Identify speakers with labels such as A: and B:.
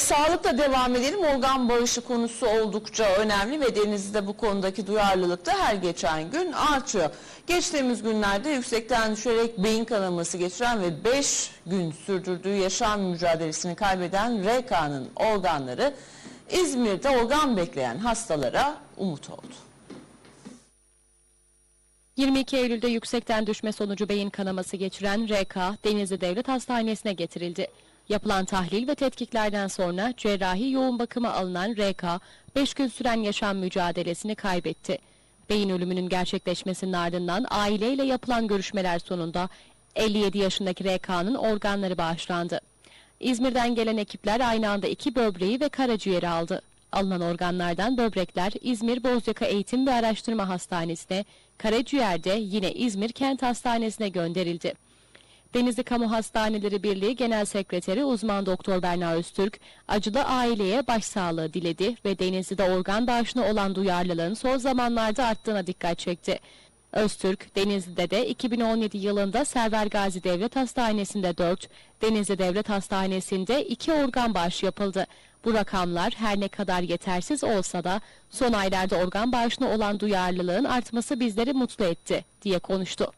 A: sağlıkla devam edelim. Organ bağışı konusu oldukça önemli ve Denizli'de bu konudaki duyarlılık da her geçen gün artıyor. Geçtiğimiz günlerde yüksekten düşerek beyin kanaması geçiren ve 5 gün sürdürdüğü yaşam mücadelesini kaybeden RK'nın organları İzmir'de organ bekleyen hastalara umut oldu.
B: 22 Eylül'de yüksekten düşme sonucu beyin kanaması geçiren RK, Denizli Devlet Hastanesi'ne getirildi. Yapılan tahlil ve tetkiklerden sonra cerrahi yoğun bakıma alınan RK, 5 gün süren yaşam mücadelesini kaybetti. Beyin ölümünün gerçekleşmesinin ardından aileyle yapılan görüşmeler sonunda 57 yaşındaki RK'nın organları bağışlandı. İzmir'den gelen ekipler aynı anda iki böbreği ve karaciğeri aldı. Alınan organlardan böbrekler İzmir Bozyaka Eğitim ve Araştırma Hastanesi'ne, karaciğerde yine İzmir Kent Hastanesi'ne gönderildi. Denizli Kamu Hastaneleri Birliği Genel Sekreteri uzman doktor Berna Öztürk, acılı aileye başsağlığı diledi ve Denizli'de organ bağışına olan duyarlılığın son zamanlarda arttığına dikkat çekti. Öztürk, Denizli'de de 2017 yılında Server Gazi Devlet Hastanesi'nde 4, Denizli Devlet Hastanesi'nde 2 organ bağışı yapıldı. Bu rakamlar her ne kadar yetersiz olsa da son aylarda organ bağışına olan duyarlılığın artması bizleri mutlu etti, diye konuştu.